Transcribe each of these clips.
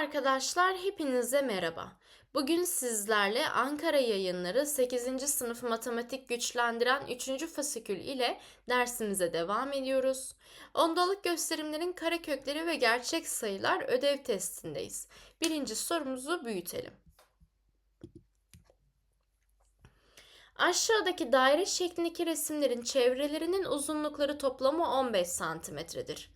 arkadaşlar, hepinize merhaba. Bugün sizlerle Ankara Yayınları 8. sınıf matematik güçlendiren 3. fasikül ile dersimize devam ediyoruz. Ondalık gösterimlerin karekökleri ve gerçek sayılar ödev testindeyiz. Birinci sorumuzu büyütelim. Aşağıdaki daire şeklindeki resimlerin çevrelerinin uzunlukları toplamı 15 santimetredir.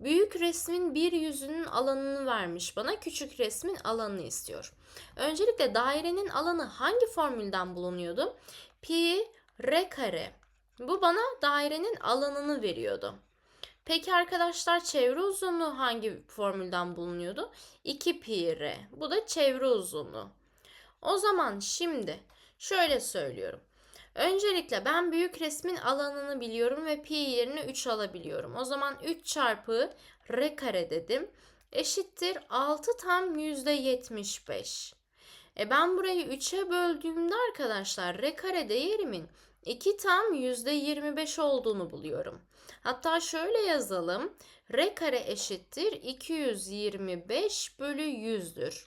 Büyük resmin bir yüzünün alanını vermiş bana, küçük resmin alanını istiyor. Öncelikle dairenin alanı hangi formülden bulunuyordu? Pi r kare. Bu bana dairenin alanını veriyordu. Peki arkadaşlar çevre uzunluğu hangi formülden bulunuyordu? 2 pi r. Bu da çevre uzunluğu. O zaman şimdi şöyle söylüyorum. Öncelikle ben büyük resmin alanını biliyorum ve pi yerine 3 alabiliyorum. O zaman 3 çarpı r kare dedim. Eşittir 6 tam %75. E ben burayı 3'e böldüğümde arkadaşlar r kare değerimin 2 tam %25 olduğunu buluyorum. Hatta şöyle yazalım. r kare eşittir 225 bölü 100'dür.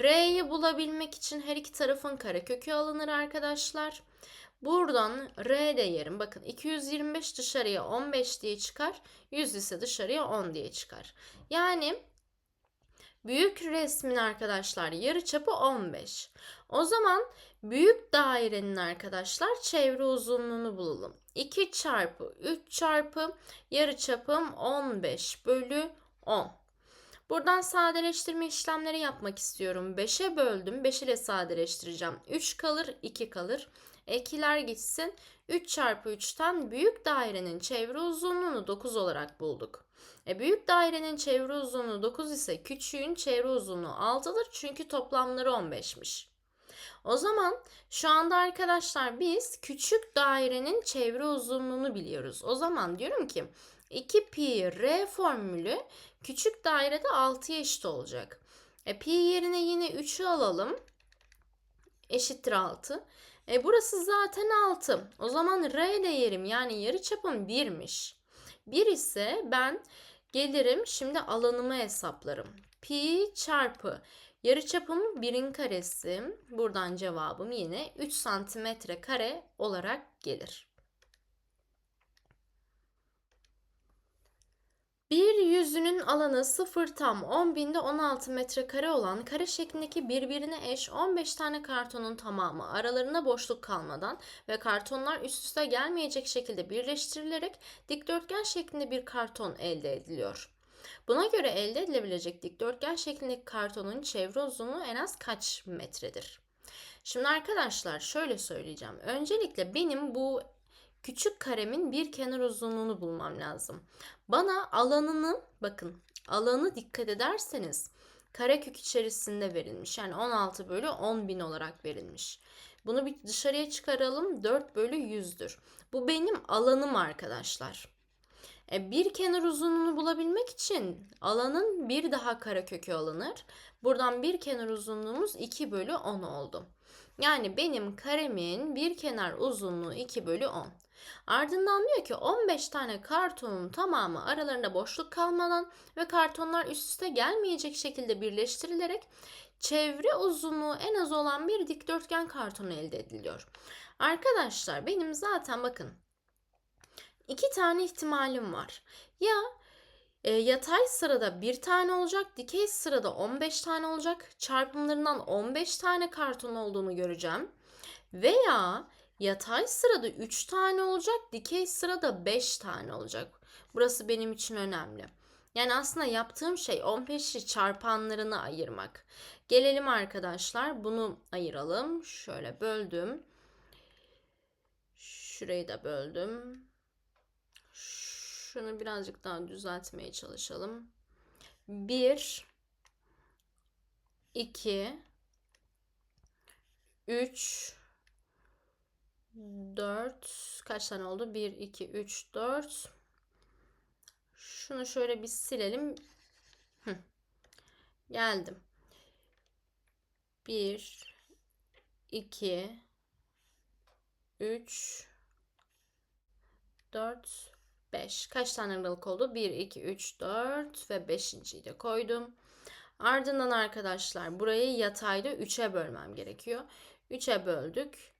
R'yi bulabilmek için her iki tarafın karekökü alınır arkadaşlar. Buradan R değerim bakın 225 dışarıya 15 diye çıkar. 100 ise dışarıya 10 diye çıkar. Yani büyük resmin arkadaşlar yarıçapı 15. O zaman büyük dairenin arkadaşlar çevre uzunluğunu bulalım. 2 çarpı 3 çarpı yarıçapım 15 bölü 10. Buradan sadeleştirme işlemleri yapmak istiyorum. 5'e böldüm. 5 ile sadeleştireceğim. 3 kalır, 2 kalır. Ekiler gitsin. 3 çarpı 3'ten büyük dairenin çevre uzunluğunu 9 olarak bulduk. E büyük dairenin çevre uzunluğu 9 ise küçüğün çevre uzunluğu 6'dır çünkü toplamları 15'miş. O zaman şu anda arkadaşlar biz küçük dairenin çevre uzunluğunu biliyoruz. O zaman diyorum ki 2 pi r formülü küçük dairede 6'ya eşit olacak. E, pi yerine yine 3'ü alalım. Eşittir 6. E burası zaten 6. O zaman R değerim yani yarıçapım 1'miş. 1 ise ben gelirim şimdi alanımı hesaplarım. Pi çarpı yarıçapım 1'in karesi. Buradan cevabım yine 3 santimetre kare olarak gelir. Bir yüzünün alanı 0 tam 10 binde 16 metrekare olan kare şeklindeki birbirine eş 15 tane kartonun tamamı aralarında boşluk kalmadan ve kartonlar üst üste gelmeyecek şekilde birleştirilerek dikdörtgen şeklinde bir karton elde ediliyor. Buna göre elde edilebilecek dikdörtgen şeklindeki kartonun çevre uzunluğu en az kaç metredir? Şimdi arkadaşlar şöyle söyleyeceğim. Öncelikle benim bu küçük karemin bir kenar uzunluğunu bulmam lazım. Bana alanını bakın alanı dikkat ederseniz karekök içerisinde verilmiş. Yani 16 bölü 10 bin olarak verilmiş. Bunu bir dışarıya çıkaralım. 4 bölü 100'dür. Bu benim alanım arkadaşlar. E, bir kenar uzunluğunu bulabilmek için alanın bir daha karekökü alınır. Buradan bir kenar uzunluğumuz 2 bölü 10 oldu. Yani benim karemin bir kenar uzunluğu 2 bölü 10. Ardından diyor ki 15 tane kartonun tamamı aralarında boşluk kalmadan ve kartonlar üst üste gelmeyecek şekilde birleştirilerek çevre uzunluğu en az olan bir dikdörtgen karton elde ediliyor. Arkadaşlar benim zaten bakın iki tane ihtimalim var. Ya e, yatay sırada bir tane olacak, dikey sırada 15 tane olacak. Çarpımlarından 15 tane karton olduğunu göreceğim. Veya Yatay sırada 3 tane olacak, dikey sırada 5 tane olacak. Burası benim için önemli. Yani aslında yaptığım şey 15'i çarpanlarını ayırmak. Gelelim arkadaşlar bunu ayıralım. Şöyle böldüm. Şurayı da böldüm. Şunu birazcık daha düzeltmeye çalışalım. 1 2 3 4 kaç tane oldu? 1, 2, 3, 4. Şunu şöyle bir silelim. Hı. Geldim. 1, 2, 3, 4, 5. Kaç tane aralık oldu? 1, 2, 3, 4 ve 5.yi de koydum. Ardından arkadaşlar burayı yatayda 3'e bölmem gerekiyor. 3'e böldük.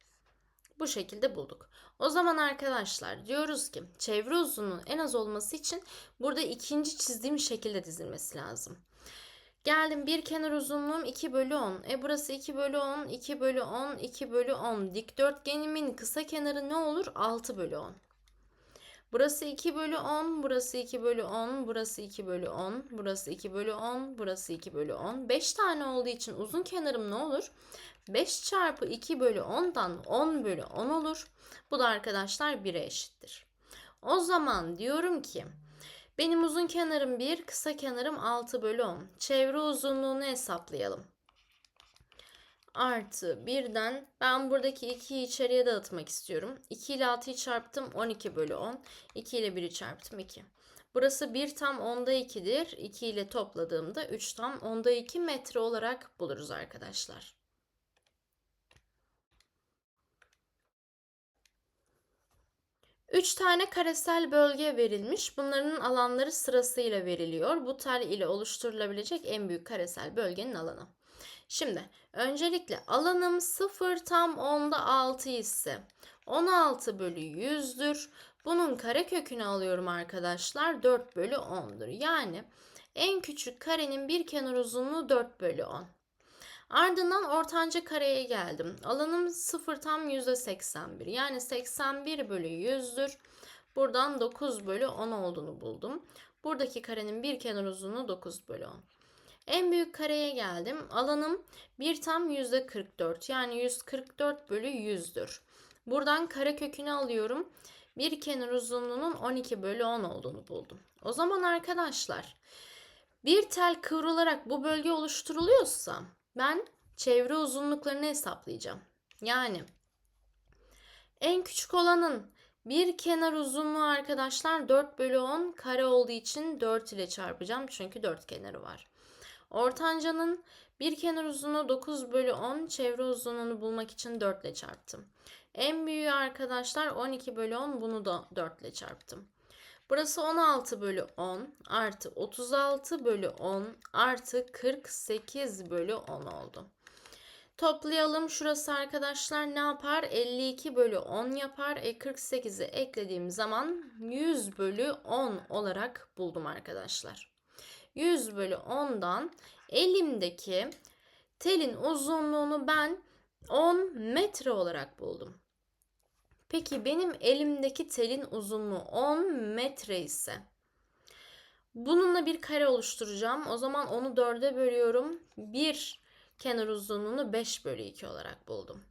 Bu şekilde bulduk. O zaman arkadaşlar diyoruz ki çevre uzunluğunun en az olması için burada ikinci çizdiğim şekilde dizilmesi lazım. Geldim bir kenar uzunluğum 2 bölü 10. E burası 2 bölü 10, 2 bölü 10, 2 bölü 10. Dikdörtgenimin kısa kenarı ne olur? 6 bölü 10. Burası 2 bölü 10, burası 2 bölü 10, burası 2 bölü 10, burası 2 bölü 10, burası 2 bölü 10. 5 tane olduğu için uzun kenarım ne olur? 5 çarpı 2 bölü 10'dan 10 bölü 10 olur. Bu da arkadaşlar 1'e eşittir. O zaman diyorum ki benim uzun kenarım 1, kısa kenarım 6 bölü 10. Çevre uzunluğunu hesaplayalım. Artı 1'den ben buradaki 2'yi içeriye dağıtmak istiyorum. 2 ile 6'yı çarptım 12 bölü 10. 2 ile 1'i çarptım 2. Burası 1 tam 10'da 2'dir. 2 ile topladığımda 3 tam 10'da 2 metre olarak buluruz arkadaşlar. Üç tane karesel bölge verilmiş. Bunların alanları sırasıyla veriliyor. Bu tel ile oluşturulabilecek en büyük karesel bölgenin alanı. Şimdi öncelikle alanım 0 tam 10'da 6 ise 16 bölü 100'dür. Bunun karekökünü alıyorum arkadaşlar. 4 bölü 10'dur. Yani en küçük karenin bir kenar uzunluğu 4 bölü 10. Ardından ortanca kareye geldim. Alanım 0 tam %81. Yani 81 bölü 100'dür. Buradan 9 bölü 10 olduğunu buldum. Buradaki karenin bir kenar uzunluğu 9 bölü 10. En büyük kareye geldim. Alanım 1 tam %44. Yani 144 bölü 100'dür. Buradan kare kökünü alıyorum. Bir kenar uzunluğunun 12 bölü 10 olduğunu buldum. O zaman arkadaşlar bir tel kıvrılarak bu bölge oluşturuluyorsa ben çevre uzunluklarını hesaplayacağım. Yani en küçük olanın bir kenar uzunluğu arkadaşlar 4 bölü 10 kare olduğu için 4 ile çarpacağım. Çünkü 4 kenarı var. Ortancanın bir kenar uzunluğu 9 bölü 10 çevre uzunluğunu bulmak için 4 ile çarptım. En büyüğü arkadaşlar 12 bölü 10 bunu da 4 ile çarptım. Burası 16 bölü 10 artı 36 bölü 10 artı 48 bölü 10 oldu. Toplayalım. Şurası arkadaşlar ne yapar? 52 bölü 10 yapar. E 48'i eklediğim zaman 100 bölü 10 olarak buldum arkadaşlar. 100 bölü 10'dan elimdeki telin uzunluğunu ben 10 metre olarak buldum. Peki benim elimdeki telin uzunluğu 10 metre ise bununla bir kare oluşturacağım. O zaman onu 4'e bölüyorum. Bir kenar uzunluğunu 5 bölü 2 olarak buldum.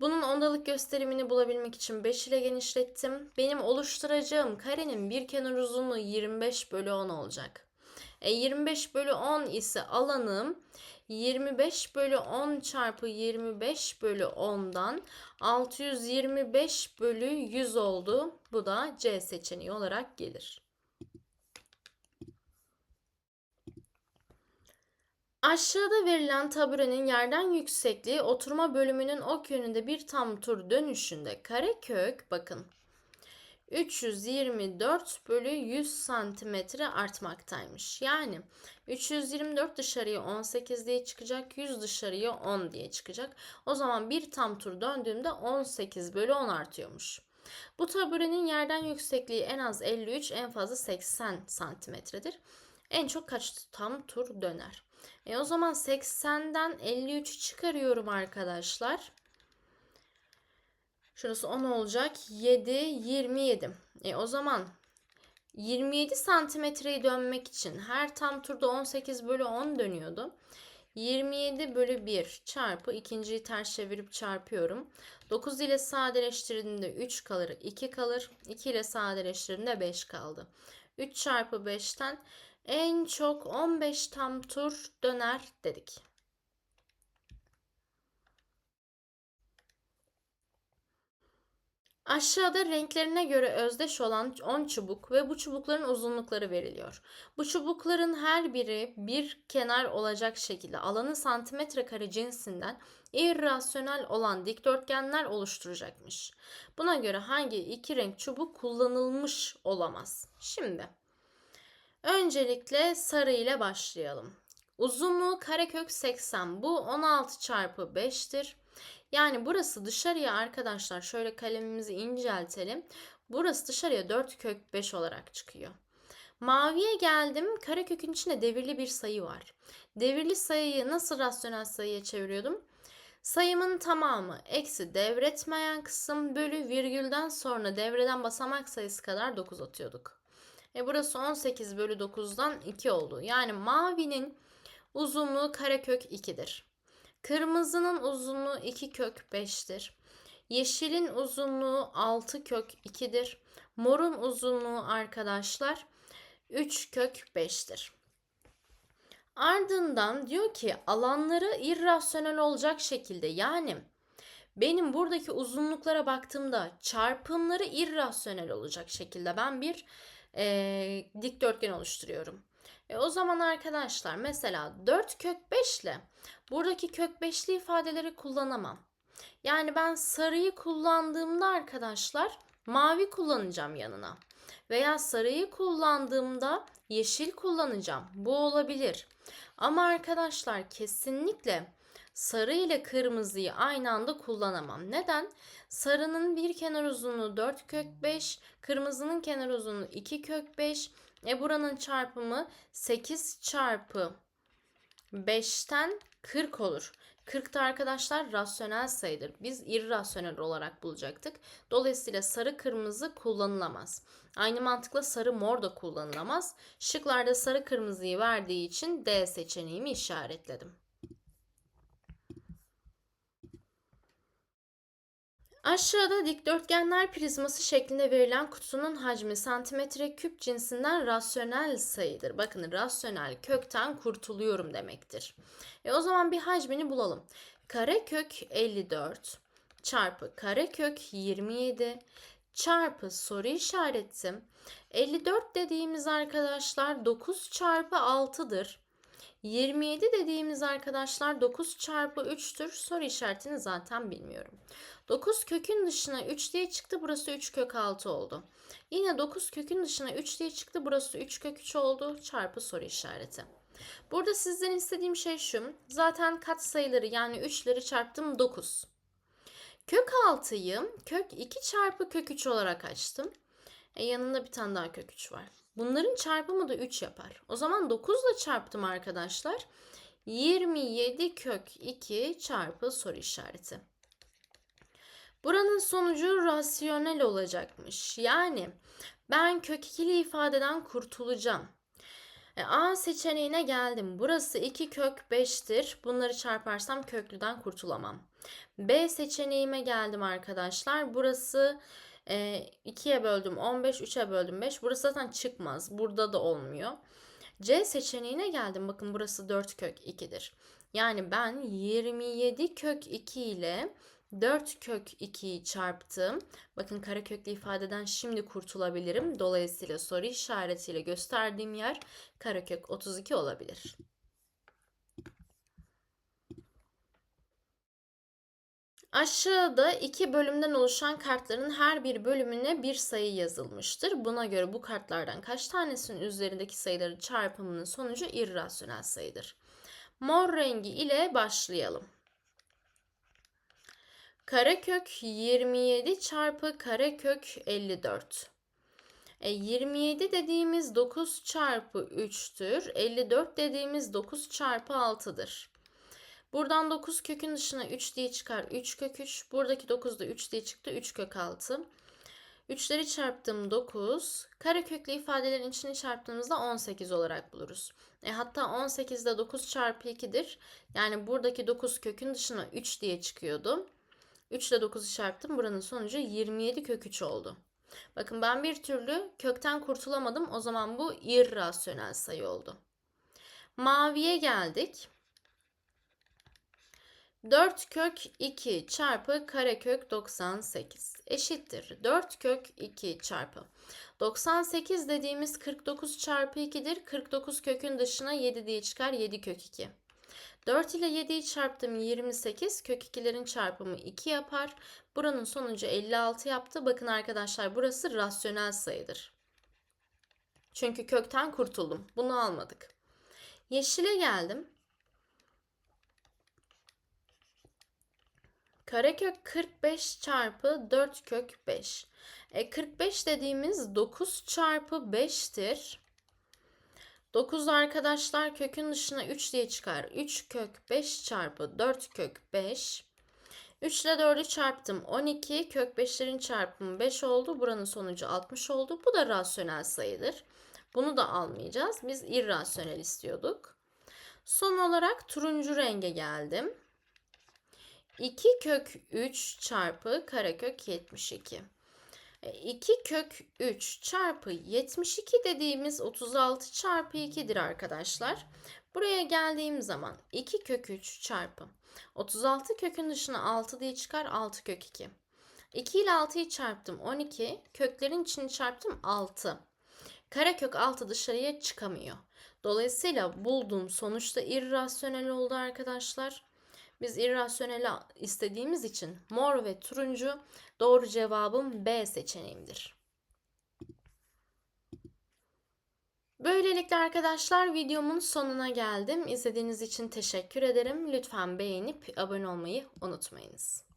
Bunun ondalık gösterimini bulabilmek için 5 ile genişlettim. Benim oluşturacağım karenin bir kenar uzunluğu 25 bölü 10 olacak. E 25 bölü 10 ise alanım 25 bölü 10 çarpı 25 bölü 10'dan 625 bölü 100 oldu. Bu da C seçeneği olarak gelir. Aşağıda verilen taburenin yerden yüksekliği oturma bölümünün ok yönünde bir tam tur dönüşünde karekök bakın 324 bölü 100 santimetre artmaktaymış. Yani 324 dışarıya 18 diye çıkacak. 100 dışarıya 10 diye çıkacak. O zaman bir tam tur döndüğümde 18 bölü 10 artıyormuş. Bu taburenin yerden yüksekliği en az 53 en fazla 80 santimetredir. En çok kaç tam tur döner? E o zaman 80'den 53'ü çıkarıyorum arkadaşlar. Şurası 10 olacak. 7, 27. E o zaman 27 santimetreyi dönmek için her tam turda 18 bölü 10 dönüyordu. 27 bölü 1 çarpı ikinciyi ters çevirip çarpıyorum. 9 ile sadeleştirdiğinde 3 kalır 2 kalır. 2 ile sadeleştirdiğinde 5 kaldı. 3 çarpı 5'ten en çok 15 tam tur döner dedik. Aşağıda renklerine göre özdeş olan 10 çubuk ve bu çubukların uzunlukları veriliyor. Bu çubukların her biri bir kenar olacak şekilde alanı santimetre kare cinsinden irrasyonel olan dikdörtgenler oluşturacakmış. Buna göre hangi iki renk çubuk kullanılmış olamaz? Şimdi öncelikle sarı ile başlayalım. Uzunluğu karekök 80. Bu 16 çarpı 5'tir. Yani burası dışarıya arkadaşlar şöyle kalemimizi inceltelim. Burası dışarıya 4 kök 5 olarak çıkıyor. Maviye geldim. Karekökün içinde devirli bir sayı var. Devirli sayıyı nasıl rasyonel sayıya çeviriyordum? Sayımın tamamı eksi devretmeyen kısım bölü virgülden sonra devreden basamak sayısı kadar 9 atıyorduk. E burası 18 bölü 9'dan 2 oldu. Yani mavinin uzunluğu karekök 2'dir. Kırmızının uzunluğu 2 kök 5'tir. Yeşilin uzunluğu 6 kök 2'dir. Morun uzunluğu arkadaşlar 3 kök 5'tir. Ardından diyor ki alanları irrasyonel olacak şekilde yani benim buradaki uzunluklara baktığımda çarpımları irrasyonel olacak şekilde ben bir e, dikdörtgen oluşturuyorum. E, o zaman arkadaşlar mesela 4 kök 5 ile buradaki kök 5'li ifadeleri kullanamam. Yani ben sarıyı kullandığımda arkadaşlar mavi kullanacağım yanına. Veya sarıyı kullandığımda yeşil kullanacağım. Bu olabilir. Ama arkadaşlar kesinlikle sarı ile kırmızıyı aynı anda kullanamam. Neden? Sarının bir kenar uzunluğu 4 kök 5, kırmızının kenar uzunluğu 2 kök 5. E buranın çarpımı 8 çarpı 5'ten 40 olur. 40 da arkadaşlar rasyonel sayıdır. Biz irrasyonel olarak bulacaktık. Dolayısıyla sarı kırmızı kullanılamaz. Aynı mantıkla sarı mor da kullanılamaz. Şıklarda sarı kırmızıyı verdiği için D seçeneğimi işaretledim. Aşağıda dikdörtgenler prizması şeklinde verilen kutunun hacmi santimetre küp cinsinden rasyonel sayıdır. Bakın rasyonel kökten kurtuluyorum demektir. E o zaman bir hacmini bulalım. Karekök 54 çarpı karekök 27 çarpı soru işareti. 54 dediğimiz arkadaşlar 9 çarpı 6'dır. 27 dediğimiz arkadaşlar 9 çarpı 3'tür. Soru işaretini zaten bilmiyorum. 9 kökün dışına 3 diye çıktı. Burası 3 kök 6 oldu. Yine 9 kökün dışına 3 diye çıktı. Burası 3 kök 3 oldu. Çarpı soru işareti. Burada sizden istediğim şey şu. Zaten kat sayıları yani 3'leri çarptım 9. Kök 6'yı kök 2 çarpı kök 3 olarak açtım. E yanında bir tane daha kök 3 var. Bunların çarpımı da 3 yapar. O zaman 9 ile çarptım arkadaşlar. 27 kök 2 çarpı soru işareti. Buranın sonucu rasyonel olacakmış. Yani ben kök 2'li ifadeden kurtulacağım. E, A seçeneğine geldim. Burası 2 kök 5'tir. Bunları çarparsam köklüden kurtulamam. B seçeneğime geldim arkadaşlar. Burası e, 2'ye böldüm 15, 3'e böldüm 5. Burası zaten çıkmaz. Burada da olmuyor. C seçeneğine geldim. Bakın burası 4 kök 2'dir. Yani ben 27 kök 2 ile 4 kök 2'yi çarptım. Bakın kareköklü ifadeden şimdi kurtulabilirim. Dolayısıyla soru işaretiyle gösterdiğim yer karekök 32 olabilir. Aşağıda iki bölümden oluşan kartların her bir bölümüne bir sayı yazılmıştır. Buna göre bu kartlardan kaç tanesinin üzerindeki sayıların çarpımının sonucu irrasyonel sayıdır. Mor rengi ile başlayalım. Karekök 27 çarpı karekök 54. E, 27 dediğimiz 9 çarpı 3'tür. 54 dediğimiz 9 çarpı 6'dır. Buradan 9 kökün dışına 3 diye çıkar. 3 kök 3. Buradaki 9 da 3 diye çıktı. 3 kök 6. 3'leri çarptım 9. Kareköklü ifadelerin içini çarptığımızda 18 olarak buluruz. E, hatta 18 de 9 çarpı 2'dir. Yani buradaki 9 kökün dışına 3 diye çıkıyordu. 3 ile 9'u çarptım. Buranın sonucu 27 kök 3 oldu. Bakın ben bir türlü kökten kurtulamadım. O zaman bu irrasyonel sayı oldu. Maviye geldik. 4 kök 2 çarpı karekök 98 eşittir. 4 kök 2 çarpı 98 dediğimiz 49 çarpı 2'dir. 49 kökün dışına 7 diye çıkar. 7 kök 2. 4 ile 7'yi çarptım 28. Kök 2'lerin çarpımı 2 yapar. Buranın sonucu 56 yaptı. Bakın arkadaşlar burası rasyonel sayıdır. Çünkü kökten kurtuldum. Bunu almadık. Yeşile geldim. Karekök 45 çarpı 4 kök 5. E 45 dediğimiz 9 çarpı 5'tir. 9 arkadaşlar kökün dışına 3 diye çıkar. 3 kök 5 çarpı 4 kök 5. 3 ile 4'ü çarptım. 12 kök 5'lerin çarpımı 5 oldu. Buranın sonucu 60 oldu. Bu da rasyonel sayıdır. Bunu da almayacağız. Biz irrasyonel istiyorduk. Son olarak turuncu renge geldim. 2 kök 3 çarpı karekök 72. 2 kök 3 çarpı 72 dediğimiz 36 çarpı 2'dir arkadaşlar. Buraya geldiğim zaman 2 kök 3 çarpı 36 kökün dışına 6 diye çıkar 6 kök 2. 2 ile 6'yı çarptım 12. Köklerin içini çarptım 6. Karekök 6 dışarıya çıkamıyor. Dolayısıyla bulduğum sonuçta irrasyonel oldu arkadaşlar. Biz irrasyonel istediğimiz için mor ve turuncu doğru cevabım B seçeneğimdir. Böylelikle arkadaşlar videomun sonuna geldim. İzlediğiniz için teşekkür ederim. Lütfen beğenip abone olmayı unutmayınız.